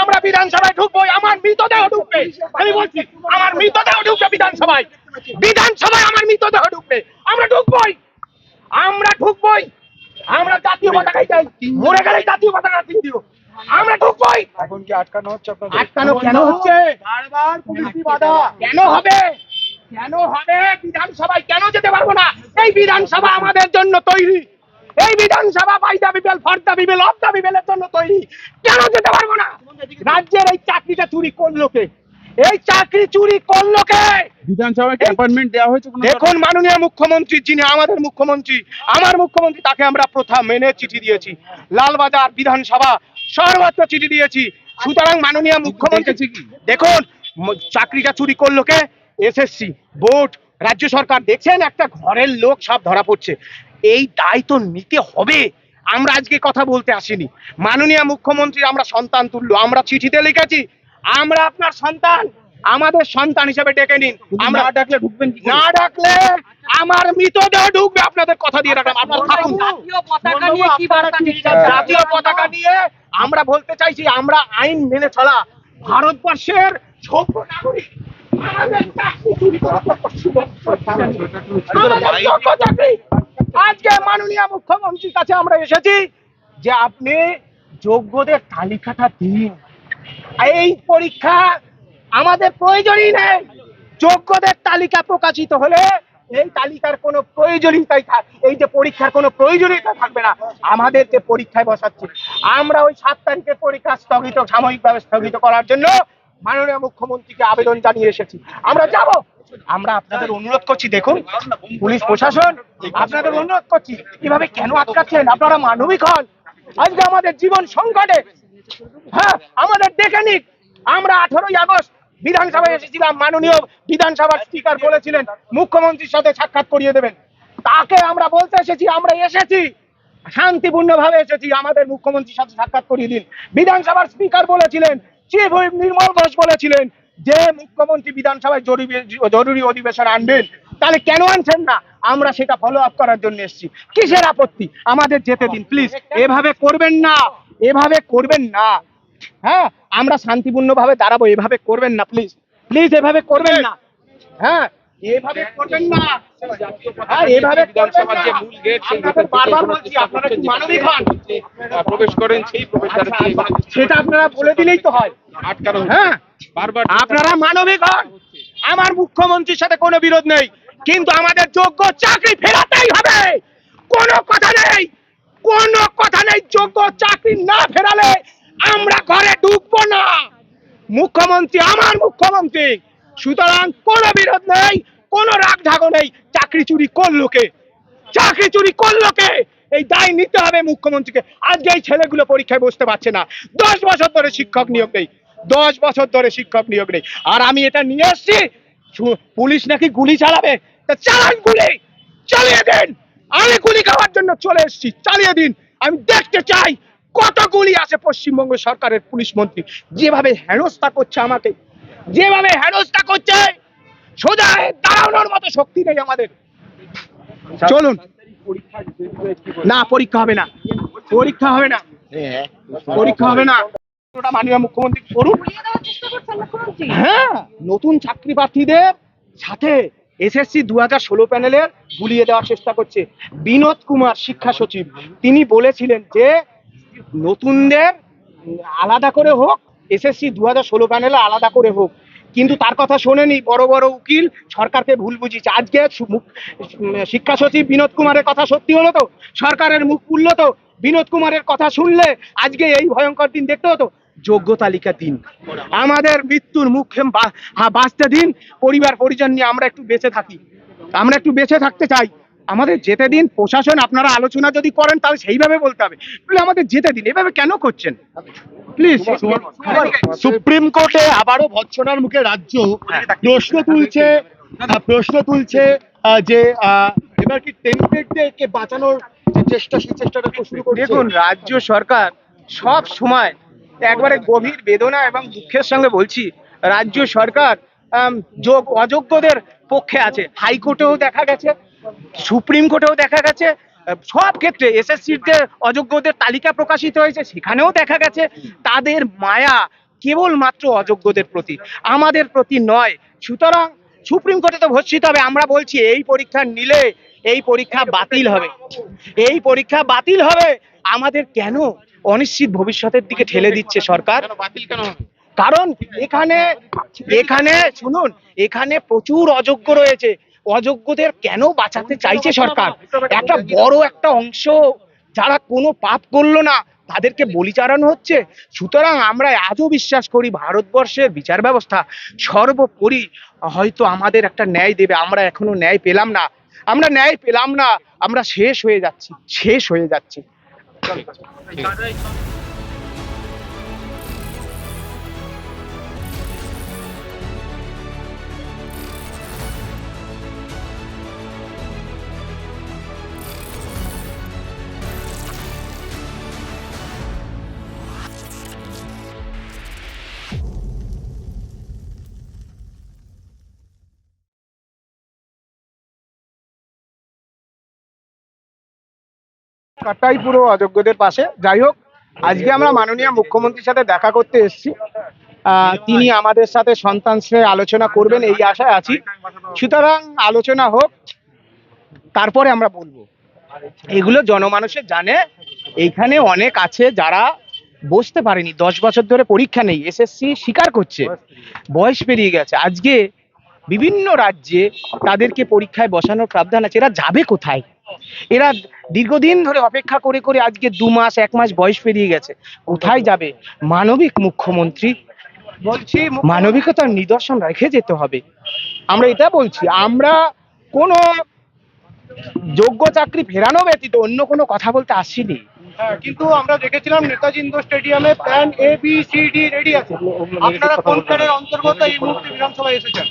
আমরা বিধানসভায় ঢুকবো আমার মৃতদেহ ঢুকবে। আমি বলছি আমার মৃতদেহ ঢুকবে বিধানসভায়। বিধানসভায় আমার মৃতদেহ ঢুকবে। আমরা ঢুকবোই। আমরা ঢুকবোই। আমরা জাতীয় পতাকাই চাই মরে গেলে জাতীয় পতাকা আমরা ঢুকবোই। এখন কি আটকানো হচ্ছে আপনাদের? আটকানো কেন হচ্ছে? বারবার পুলিশি বাধা। কেন হবে? কেন হবে? বিধানসভায় কেন যেতে পারব না? এই বিধানসভা আমাদের জন্য তৈরি। এই বিধানসভা by the people for the people of the বিবেলের জন্য তৈরি। কেন যেতে পারব না? রাজ্যের এই চাকরিটা চুরি করল কে? এই চাকরি চুরি করল কে? বিধানসভায় অ্যাপয়েন্টমেন্ট দেওয়া হয়েছে দেখুন মাননীয় মুখ্যমন্ত্রী যিনি আমাদের মুখ্যমন্ত্রী আমার মুখ্যমন্ত্রী তাকে আমরা প্রথা মেনে চিঠি দিয়েছি। লালবাজার বিধানসভা সর্বত্র চিঠি দিয়েছি। সুতরাং মাননীয় মুখ্যমন্ত্রী দেখুন চাকরিটা চুরি করল কে? এসএসসি বোর্ড রাজ্য সরকার দেখছেন একটা ঘরের লোক সব ধরা পড়ছে। এই দায় তো নিতে হবে। আমরা আজকে কথা বলতে আসিনি। মাননীয় মুখ্যমন্ত্রী আমরা সন্তান তুল্য আমরা চিঠিতে লিখেছি আমরা আপনার সন্তান আমাদের সন্তান হিসেবে ডেকে নিন। আমরা ডাকলে ঢুকবেন কি না ডাকলে আমার মৃতদেহ ঢুকবে আপনাদের কথা দিয়ে রাখলাম। আপনারা থাকুন। জাতীয় পতাকা নিয়ে কি বার্তা দিতে চান? জাতীয় পতাকা নিয়ে? আমরা বলতে চাইছি আমরা আইন মেনে চলা ভারতবর্ষের সভ্য নাগরিক। আমাদের চাকরি চুরি করা যোগ্য চাকরি। আজকে মাননীয় মুখ্যমন্ত্রীর কাছে আমরা এসেছি যে আপনি যোগ্যদের তালিকাটা দিন। এই পরীক্ষা আমাদের প্রয়োজনই নেই। যোগ্যদের তালিকা প্রকাশিত হলে এই তালিকার কোনো প্রয়োজনীয়তাই থাক এই যে পরীক্ষার কোনো প্রয়োজনীয়তা থাকবে না। আমাদের যে পরীক্ষায় বসাচ্ছে, আমরা ওই সাত তারিখের পরীক্ষা স্থগিত সাময়িকভাবে স্থগিত করার জন্য মাননীয় মুখ্যমন্ত্রীকে আবেদন জানিয়ে এসেছি। আমরা যাব। আমরা আপনাদের অনুরোধ করছি, দেখুন, পুলিশ প্রশাসন, আপনাদের অনুরোধ করছি কীভাবে কেন আটকাচ্ছেন? আপনারা মানবিক হন। আজকে আমাদের জীবন সংকটে। হ্যাঁ আমাদের দেখে নিক আমরা আঠারোই আগস্ট বিধানসভায় এসেছিলাম, মাননীয় বিধানসভার স্পিকার বলেছিলেন, মুখ্যমন্ত্রীর সাথে সাক্ষাৎ করিয়ে দেবেন। তাকে আমরা বলতে এসেছি, আমরা এসেছি। শান্তিপূর্ণ ভাবে এসেছি, আমাদের মুখ্যমন্ত্রীর সাথে সাক্ষাৎ করিয়ে দিন। বিধানসভার স্পিকার বলেছিলেন, চিফ হুইপ নির্মল ঘোষ বলেছিলেন যে মুখ্যমন্ত্রী বিধানসভায় জরুরি জরুরি অধিবেশন আনবেন তাহলে কেন আনছেন না? আমরা সেটা ফলো আপ করার জন্য এসেছি। কিসের আপত্তি? আমাদের যেতে দিন প্লিজ এভাবে করবেন না এভাবে করবেন না। হ্যাঁ আমরা শান্তিপূর্ণ ভাবে দাঁড়াবো এভাবে করবেন না প্লিজ প্লিজ এভাবে করবেন না। হ্যাঁ এভাবে করবেন না। হ্যাঁ এভাবে বিধানসভার যে মূল গেট সেই আপনাদের গেটের বারবার বলছি আপনারা মানবিক হন? প্রবেশ করেন সেই প্রবেশদ্বারে আচ্ছা, সেটা আপনারা বলে দিলেই তো হয়। আটকানো হ্যাঁ আপনারা মানবিক হন আমার মুখ্যমন্ত্রীর সাথে কোনো বিরোধ নেই কিন্তু আমাদের যোগ্য চাকরি ফেরাতেই হবে। কোনো কথা নেই কোনো কথা নেই যোগ্য চাকরি না ফেরালে আমরা ঘরে ঢুকবো না। মুখ্যমন্ত্রী আমার মুখ্যমন্ত্রী সুতরাং কোনো বিরোধ নেই কোনো রাগ ঢাকো নেই চাকরি চুরি করল কে? চাকরি চুরি করল কে? এই দায় নিতে হবে মুখ্যমন্ত্রীকে। আজকে এই ছেলেগুলো পরীক্ষায় বসতে পারছে না। দশ বছর ধরে শিক্ষক নিয়োগ নেই। দশ বছর ধরে শিক্ষক নিয়োগ নেই। আর আমি এটা নিয়ে এসছি শু- পুলিশ নাকি গুলি চালাবে? তা চালান গুলি! চালিয়ে দিন! আমি গুলি খাওয়ার জন্য চলে এসেছি চালিয়ে দিন! আমি দেখতে চাই কত গুলি আছে পশ্চিমবঙ্গ সরকারের পুলিশ মন্ত্রী। যেভাবে হেনস্থা করছে আমাকে যেভাবে হেনস্থা করছে সোজা দাঁড়ানোর মতো শক্তি নেই আমাদের। চলুন। না পরীক্ষা হবে না। পরীক্ষা হবে না। পরীক্ষা হবে না। ওটা মাননীয় মুখ্যমন্ত্রী করুন হ্যাঁ নতুন চাকরি প্রার্থীদের সাথে এসএসসি দু হাজার ষোলো প্যানেলের গুলিয়ে দেওয়ার চেষ্টা করছে বিনোদ কুমার শিক্ষা সচিব। তিনি বলেছিলেন যে নতুনদের আলাদা করে হোক এসএসসি দু হাজার ষোলো প্যানেলে আলাদা করে হোক। কিন্তু তার কথা শোনেনি বড় বড় উকিল সরকারকে ভুল বুঝিয়েছে। আজকে শিক্ষা সচিব বিনোদ কুমারের কথা সত্যি হলো তো? সরকারের মুখ খুললো তো? বিনোদ কুমারের কথা শুনলে আজকে এই ভয়ঙ্কর দিন দেখতে হতো? যোগ্য তালিকা দিন। আমাদের মৃত্যুর মুখে বাঁচতে দিন পরিবার পরিজন নিয়ে আমরা একটু বেঁচে থাকি। আমরা একটু বেঁচে থাকতে চাই। আমাদের যেতে দিন প্রশাসন আপনারা আলোচনা যদি করেন তাহলে সেইভাবে বলতে হবে। আমাদের যেতে দিন এভাবে কেন করছেন? প্লিজ সুপ্রিম কোর্টে আবারও ভৎসনার মুখে রাজ্য প্রশ্ন তুলছে প্রশ্ন তুলছে যে আহ, এবার কি টেন্টেডকে বাঁচানোর চেষ্টা সেই চেষ্টাটা শুরু করছে। দেখুন রাজ্য সরকার সব সময় একবারে গভীর বেদনা এবং দুঃখের সঙ্গে বলছি, রাজ্য সরকার যোগ, অযোগ্যদের পক্ষে আছে। হাইকোর্টেও দেখা গেছে, সুপ্রিম কোর্টেও দেখা গেছে, সব ক্ষেত্রে এসএসসির যে অযোগ্যদের তালিকা প্রকাশিত হয়েছে, সেখানেও দেখা গেছে, তাদের মায়া কেবলমাত্র অযোগ্যদের প্রতি, আমাদের প্রতি নয়। সুতরাং সুপ্রিম কোর্টে তো ভর্ষিত হবে, আমরা বলছি এই পরীক্ষা নিলে এই পরীক্ষা বাতিল হবে। এই পরীক্ষা বাতিল হবে। আমাদের কেন অনিশ্চিত ভবিষ্যতের দিকে ঠেলে দিচ্ছে সরকার? কারণ এখানে এখানে শুনুন এখানে প্রচুর অযোগ্য রয়েছে। অযোগ্যদের কেন বাঁচাতে চাইছে সরকার? একটা বড় একটা অংশ যারা কোনো পাপ করল না তাদেরকে বলি চালানো হচ্ছে। সুতরাং আমরা আজও বিশ্বাস করি ভারতবর্ষের বিচার ব্যবস্থা সর্বোপরি হয়তো আমাদের একটা ন্যায় দেবে। আমরা এখনও ন্যায় পেলাম না। আমরা ন্যায় পেলাম না আমরা শেষ হয়ে যাচ্ছি শেষ হয়ে যাচ্ছি। কাটাই পুরো অযোগ্যদের পাশে। যাই হোক, আজকে আমরা মাননীয় মুখ্যমন্ত্রীর সাথে দেখা করতে এসেছি। তিনি আমাদের সাথে সন্তান আলোচনা করবেন, এই আশায় আছি। সুতরাং আলোচনা হোক, তারপরে আমরা বলব। এগুলো জনমানুষে জানে। এইখানে অনেক আছে যারা বসতে পারেনি। দশ বছর ধরে পরীক্ষা নেই, এসএসসি স্বীকার করছে। বয়স পেরিয়ে গেছে। আজকে বিভিন্ন রাজ্যে তাদেরকে পরীক্ষায় বসানোর প্রাবধান আছে। এরা যাবে কোথায়? এরা দীর্ঘদিন ধরে অপেক্ষা করে করে আজকে দু মাস এক মাস বয়স পেরিয়ে গেছে। কোথায় যাবে? মানবিক মুখ্যমন্ত্রী বলছি মানবিকতার নিদর্শন রেখে যেতে হবে। আমরা এটা বলছি আমরা কোনো যোগ্য চাকরি ফেরানো ব্যতীত অন্য কোনো কথা বলতে আসিনি। হ্যাঁ, কিন্তু আমরা দেখেছিলাম নেতাজি ইন্ডোর স্টেডিয়ামে plan A B C D ready আছে। আপনারা কোন প্ল্যানের অন্তর্গত এই মুহূর্তে বিধানসভায় এসেছেন?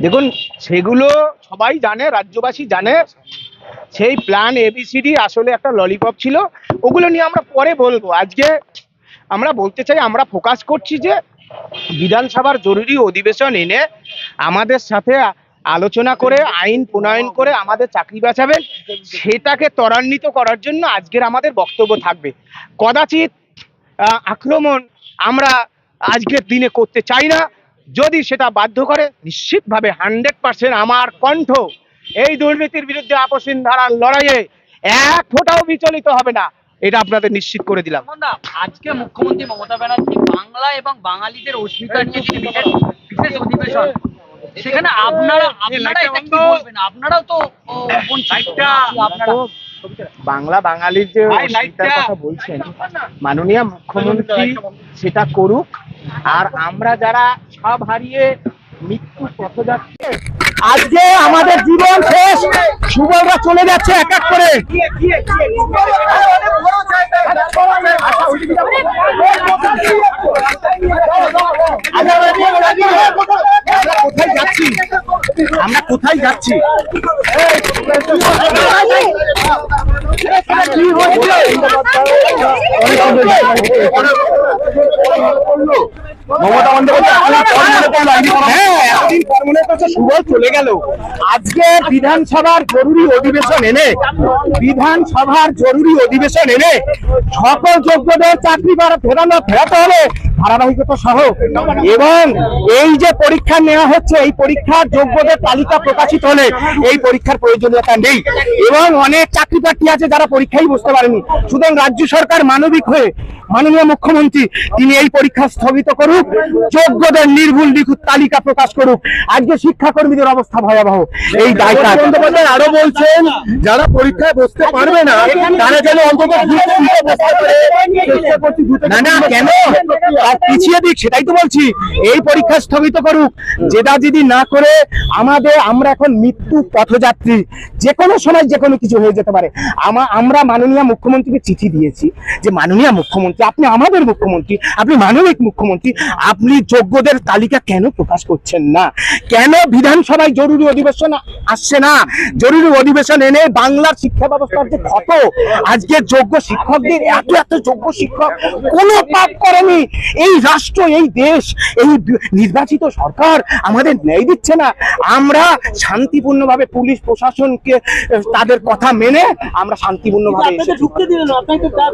দেখুন সেগুলো সবাই জানে রাজ্যবাসী জানে। সেই প্ল্যান এবিসিডি আসলে একটা ললিপপ ছিল। ওগুলো নিয়ে আমরা পরে বলব। আজকে আমরা বলতে চাই, আমরা ফোকাস করছি যে বিধানসভার জরুরি অধিবেশন এনে আমাদের সাথে আলোচনা করে, আইন প্রণয়ন করে আমাদের চাকরি বাঁচাবেন, সেটাকে ত্বরান্বিত করার জন্য আজকের আমাদের বক্তব্য থাকবে। কদাচিৎ আক্রমণ আমরা আজকের দিনে করতে চাই না। যদি সেটা বাধ্য করে, নিশ্চিতভাবে হান্ড্রেড পার্সেন্ট আমার কণ্ঠ এই দুর্নীতির বিরুদ্ধে আপসীন ধারার লড়াইয়ে এক ফোঁটাও বিচলিত হবে না। এটা আপনাদের নিশ্চিত করে দিলাম। আজকে মুখ্যমন্ত্রী মমতা ব্যানার্জি বাংলা এবং বাঙালিদের অস্মিতা নিয়ে বিশেষ অধিবেশন সেখানে আপনারা আপনারা এটা কি বলবেন? আপনারাও তো আপনারা বাংলা বাঙালির যে অস্মিতার কথা বলছেন মাননীয় মুখ্যমন্ত্রী সেটা করুক। আর আমরা যারা সব হারিয়ে মৃত্যু পথযাত্রী আজকে আমাদের জীবন শেষ। সুবলরা চলে যাচ্ছে এক এক করে। আমরা কোথায় যাচ্ছি? আমরা কোথায় যাচ্ছি? কি মমতা বন্দ্যোপাধ্যায় হ্যাঁ এতদিন পর মনে করছে সুবল চলে গেল। আজকে বিধানসভার জরুরি অধিবেশন এনে, বিধানসভার জরুরি অধিবেশন এনে সকল যোগ্যদের চাকরি করা ফেরানো, ফেরাতে হবে। ধারাবাহিকতা সহ এবং এই যে পরীক্ষা নেওয়া হচ্ছে এই পরীক্ষার যোগ্যদের তালিকা প্রকাশিত হলে এই পরীক্ষার প্রয়োজনীয়তা নেই। এবং অনেক চাকরি প্রার্থী আছে যারা পরীক্ষাই বসতে পারেনি। সুতরাং রাজ্য সরকার মানবিক হয়ে মাননীয় মুখ্যমন্ত্রী তিনি এই পরীক্ষা স্থগিত করুক যোগ্যদের নির্ভুল নিখুঁত তালিকা প্রকাশ করুক। আজকে শিক্ষাকর্মীদের অবস্থা ভয়াবহ। এই দায়টা বন্দ্যোপাধ্যায় আরও বলছেন যারা পরীক্ষায় বসতে পারবে না তারা যেন অন্তত না না কেন? পিছিয়ে দিক, সেটাই তো বলছি। এই পরীক্ষা স্থগিত করুক। যেটা যদি না করে আমাদের, আমরা এখন মৃত্যু পথযাত্রী। যে কোনো সময় যে কোনো কিছু হয়ে যেতে পারে। আমা আমরা মাননীয় মুখ্যমন্ত্রীকে চিঠি দিয়েছি যে, মাননীয় মুখ্যমন্ত্রী, আপনি আমাদের মুখ্যমন্ত্রী, আপনি মানবিক মুখ্যমন্ত্রী, আপনি যোগ্যদের তালিকা কেন প্রকাশ করছেন না? কেন বিধানসভায় জরুরি অধিবেশন আসছে না? জরুরি অধিবেশন এনে বাংলার শিক্ষা ব্যবস্থার যে ক্ষত, আজকে যোগ্য শিক্ষকদের, এত এত যোগ্য শিক্ষক, কোনো পাপ করেনি। এই রাষ্ট্র এই দেশ এই নির্বাচিত সরকার আমাদের ন্যায় দিচ্ছে না। আমরা শান্তিপূর্ণভাবে পুলিশ প্রশাসনকে তাদের কথা মেনে আমরা শান্তিপূর্ণভাবে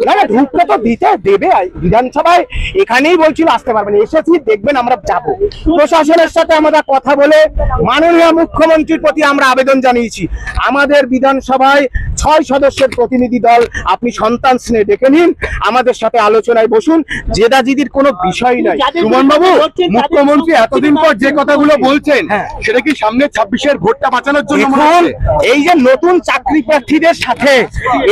না ঢুকতে তো দিতে দেবে বিধানসভায়। এখানেই বলছিল আসতে পারবেন এসেছি দেখবেন আমরা যাব। প্রশাসনের সাথে আমরা কথা বলে মাননীয় মুখ্যমন্ত্রীর প্রতি আমরা আবেদন জানিয়েছি। আমাদের বিধানসভায় ছয় সদস্যের প্রতিনিধি দল আপনি সন্তান স্নেহ ডেকে নিন। আমাদের সাথে আলোচনায় বসুন। জেদাজিদির কোনো বিষয় নাই। সুমন বাবু মুখ্যমন্ত্রী এতদিন পর যে কথাগুলো বলছেন হ্যাঁ। সেটা কি সামনে ছাব্বিশের ভোটটা বাঁচানোর জন্য মনে? এই যে নতুন চাকরি প্রার্থীদের সাথে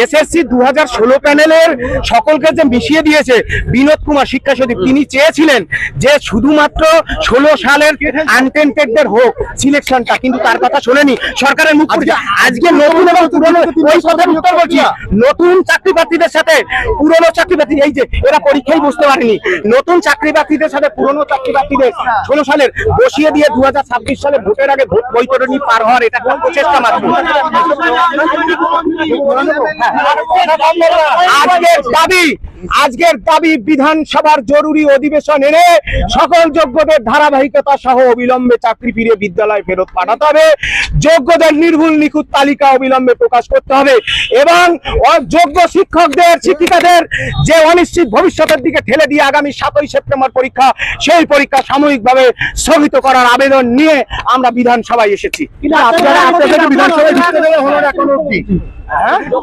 এসএসসি দু হাজার ষোলো প্যানেলের সকলকে যে মিশিয়ে দিয়েছে বিনোদ কুমার শিক্ষা সচিব তিনি চেয়েছিলেন যে শুধুমাত্র ষোলো সালের আনটেন্টেডদের হোক সিলেকশনটা কিন্তু তার কথা শোনেনি। সরকারের মুখ পুরো- আজকে নতুন এবং পুরনো ওই কথার উত্তর বলছি। নতুন চাকরি প্রার্থীদের সাথে পুরনো চাকরি প্রার্থী এই যে এরা পরীক্ষায় বুঝতে পারেনি। নতুন চাকরি বাকরিদের সাথে পুরনো চাকরি বাকরিদের ষোলো সালের বসিয়ে দিয়ে দু ছাব্বিশ সালে ভোটের আগে ভোট বৈতরণী পার হওয়ার এটা কোন প্রচেষ্টা মাত্র। আজকের দাবি আজকের দাবি বিধানসভার জরুরি অধিবেশন এনে সকল যোগ্যদের ধারাবাহিকতা সহ অবিলম্বে চাকরি ফিরে বিদ্যালয় ফেরত পাঠাতে হবে। যোগ্যদের নির্ভুল নিখুঁত তালিকা অবিলম্বে প্রকাশ করতে হবে এবং অযোগ্য শিক্ষকদের শিক্ষিকাদের যে অনিশ্চিত ভবিষ্যতের দিকে ঠেলে দিয়ে আগামী সাতই সেপ্টেম্বর পরীক্ষা সেই পরীক্ষা সাময়িকভাবে স্থগিত করার আবেদন নিয়ে আমরা বিধানসভায় এসেছি। আপনারা বিধানসভায় তো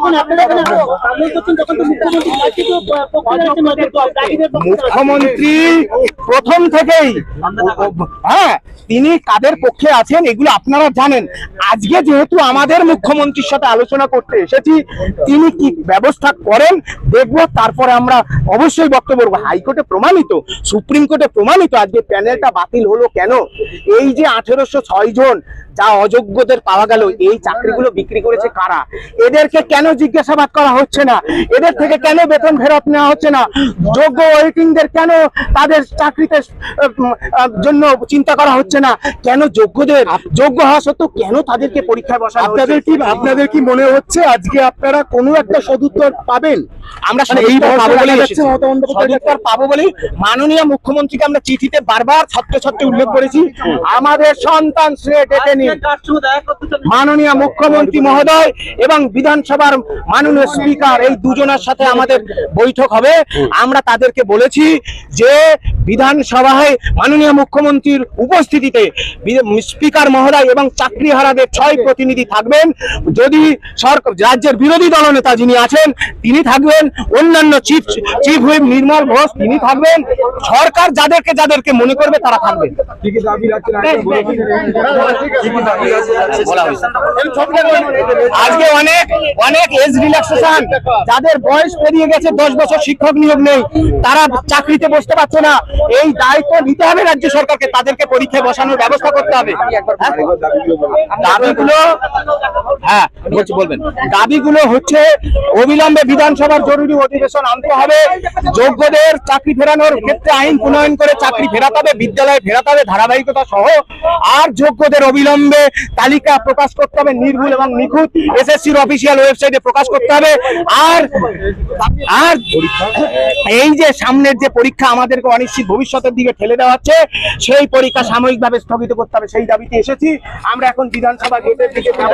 মুখ্যমন্ত্রী প্রথম থেকেই। হ্যাঁ তিনি কাদের পক্ষে আছেন এগুলো আপনারা জানেন। আজকে যেহেতু আমাদের মুখ্যমন্ত্রীর সাথে আলোচনা করতে এসেছি তিনি কি ব্যবস্থা করেন দেখব। তারপরে আমরা অবশ্যই বক্তব্য রাখব। হাইকোর্টে প্রমাণিত সুপ্রিম কোর্টে প্রমাণিত আজকে প্যানেলটা বাতিল হলো কেন? এই যে আঠেরোশো ছয় জন যা অযোগ্যদের পাওয়া গেল এই চাকরিগুলো বিক্রি করেছে কারা? এদেরকে কেন জিজ্ঞাসাবাদ করা হচ্ছে না? এদের থেকে কেন বেতন ফেরত নেওয়া হচ্ছে না? যোগ্য ওয়েটিংদের কেন তাদের চাকরিতে জন্য চিন্তা করা হচ্ছে না? কেন যোগ্যদের যোগ্য হওয়া সত্ত্বেও কেন তাদেরকে পরীক্ষায় বসানো আপনাদের কি আপনাদের কি মনে হচ্ছে আজকে আপনারা কোনো একটা সদুত্তর পাবেন? আমরা মানে এই সদুত্তর পাবো বলেই দেখা এসেছি। যাচ্ছে মমতা বন্দ্যোপাধ্যায়ের সদুত্তর পাবো বলেই মাননীয় মুখ্যমন্ত্রীকে আমরা চিঠিতে বারবার ছাত্র ছাত্রী উল্লেখ করেছি। আমাদের সন্তান শ্রেয় ডেকে নিন? মাননীয় মুখ্যমন্ত্রী মহোদয় এবং বিধানসভার মাননীয় স্পিকার এই দুজনের সাথে আমাদের বৈঠক হবে। আমরা তাদেরকে বলেছি যে বিধানসভায় মাননীয় মুখ্যমন্ত্রীর উপস্থিতিতে স্পিকার মহোদয় এবং চাকরিহারাদের ছয় প্রতিনিধি থাকবেন। যদি সরকার রাজ্যের বিরোধী দলনেতা যিনি আছেন, তিনি থাকবেন। অন্যান্য chief chief whip Nirmal Ghosh, তিনি থাকবেন। সরকার যাদেরকে যাদেরকে মনে করবে তারা থাকবেন। আজকে অনেক অনেক এজ রিল্যাক্সেশন যাদের বয়স পেরিয়ে গেছে, দশ বছর শিক্ষক নিয়োগ নেই, তারা চাকরিতে বসতে পারছে না। এই দায়িত্ব নিতে হবে রাজ্য সরকারকে তাদেরকে পরীক্ষায় বসানোর ব্যবস্থা করতে হবে। হ্যাঁ? দাবিগুলো হ্যাঁ বলছি বলবেন। দাবিগুলো হচ্ছে অবিলম্বে বিধানসভার জরুরি অধিবেশন আনতে হবে। যোগ্যদের চাকরি ফেরানোর ক্ষেত্রে আইন প্রণয়ন করে চাকরি ফেরাতে হবে বিদ্যালয়ে ফেরাতে হবে ধারাবাহিকতা সহ। আর যোগ্যদের অবিলম্বে তালিকা প্রকাশ করতে হবে নির্ভুল এবং নিখুঁত এসএসসির অফিসিয়াল ওয়েবসাইটে প্রকাশ করতে হবে। আর আর এই যে সামনের যে পরীক্ষা আমাদেরকে অনিশ্চিত ভবিষ্যতের দিকে ঠেলে দেওয়া হচ্ছে সেই পরীক্ষা সাময়িকভাবে স্থগিত করতে হবে, সেই দাবিতে এসেছি আমরা এখন বিধানসভা গেটের দিকে যাব।